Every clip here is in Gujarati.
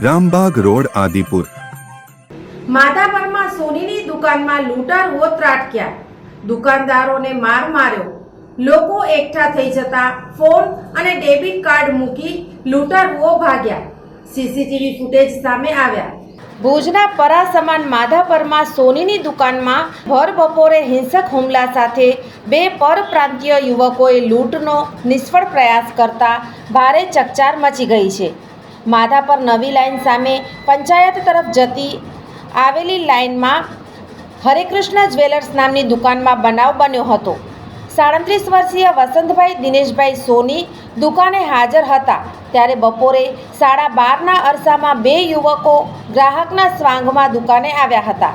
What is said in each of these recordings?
Rambag road, Adipur. માધાપરમાં સોનીની દુકાનમાં લૂંટારુઓ ત્રાટક્યા. દુકાનદારોને માર માર્યો. લોકો એકઠા થઈ જતા ફોન અને ડેબિટ કાર્ડ મૂકી લૂંટારુઓ ભાગ્યા. સીસીટીવી ફૂટેજ સામે આવ્યા. ભુજના પરાસમાન માધાપરમાં સોનીની દુકાનમાં ભર બપોરે હિંસક હુમલા સાથે બે પરપ્રાંતીય યુવકોએ લૂંટનો નિષ્ફળ પ્રયાસ કરતા ભારે ચકચાર મચી ગઈ છે. માધાપર નવી લાઇન સામે પંચાયત તરફ જતી આવેલી લાઇનમાં હરેકૃષ્ણ જ્વેલર્સ નામની દુકાનમાં બનાવ બન્યો હતો. સાડત્રીસ વર્ષીય વસંતભાઈ દિનેશભાઈ સોની દુકાને હાજર હતા. ત્યારે બપોરે સાડા બારના અરસામાં બે યુવકો ગ્રાહકના સ્વાંગમાં દુકાને આવ્યા હતા.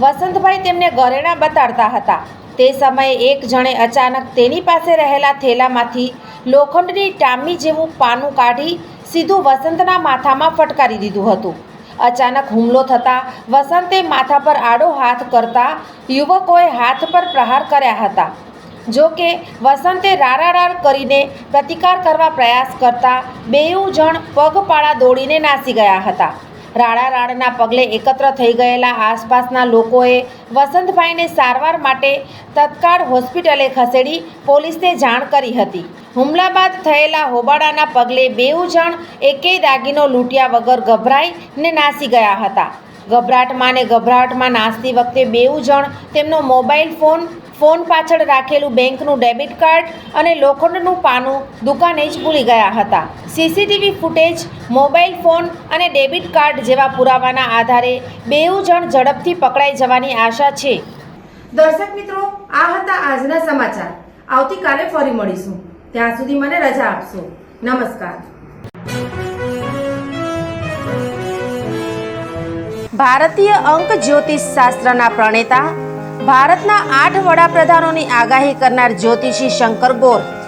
વસંતભાઈ તેમને ઘરેણાં બતાડતા હતા. તે સમયે એક જણે અચાનક તેની પાસે રહેલા થેલામાંથી લોખંડની ટામી જેવું પાનું કાઢી સીધું વસંતના માથામાં ફટકારી દીધું હતું. અચાનક હુમલો થતાં વસંતે માથા પર આડો હાથ કરતા યુવકોએ હાથ પર પ્રહાર કર્યા હતા. જો કે વસંતે રારારાર કરીને પ્રતિકાર કરવા પ્રયાસ કરતા બેઉ જણ પગપાળા દોડીને નાસી ગયા હતા. રાડારાડના પગલે એકત્ર થઈ ગયેલા આસપાસના લોકોએ વસંતભાઈને સારવાર માટે તત્કાળ હોસ્પિટલે ખસેડી પોલીસને જાણ કરી હતી. હુમલા બાદ થયેલા હોબાળાના પગલે બેઉ જણ એકેય દાગીનો લૂંટ્યા વગર ગભરાઈ ને નાસી ગયા હતા. ગભરાટમાં ને ગભરાટમાં નાસતી વખતે બેઉ જણ તેમનો મોબાઈલ ફોન ફોન પાછળ રાખેલું બેંકનું ડેબિટ કાર્ડ અને લોખંડનું પાનું દુકાને જ ભૂલી ગયા હતા. સીસીટીવી ફૂટેજ મોબાઈલ ફોન અને ડેબિટ કાર્ડ જેવા પુરાવાના આધારે બેઉ જણ ઝડપથી પકડાઈ જવાની આશા છે. દર્શક મિત્રો આ હતા આજના સમાચાર. આવતીકાલે ફરી મળીશું. ત્યાં સુધી મને રજા આપશો. નમસ્કાર. ભારતીય અંક જ્યોતિષ શાસ્ત્રના પ્રણેતા ભારતના આઠ વડાપ્રધાનોની આગાહી કરનાર જ્યોતિષી શંકર ગોર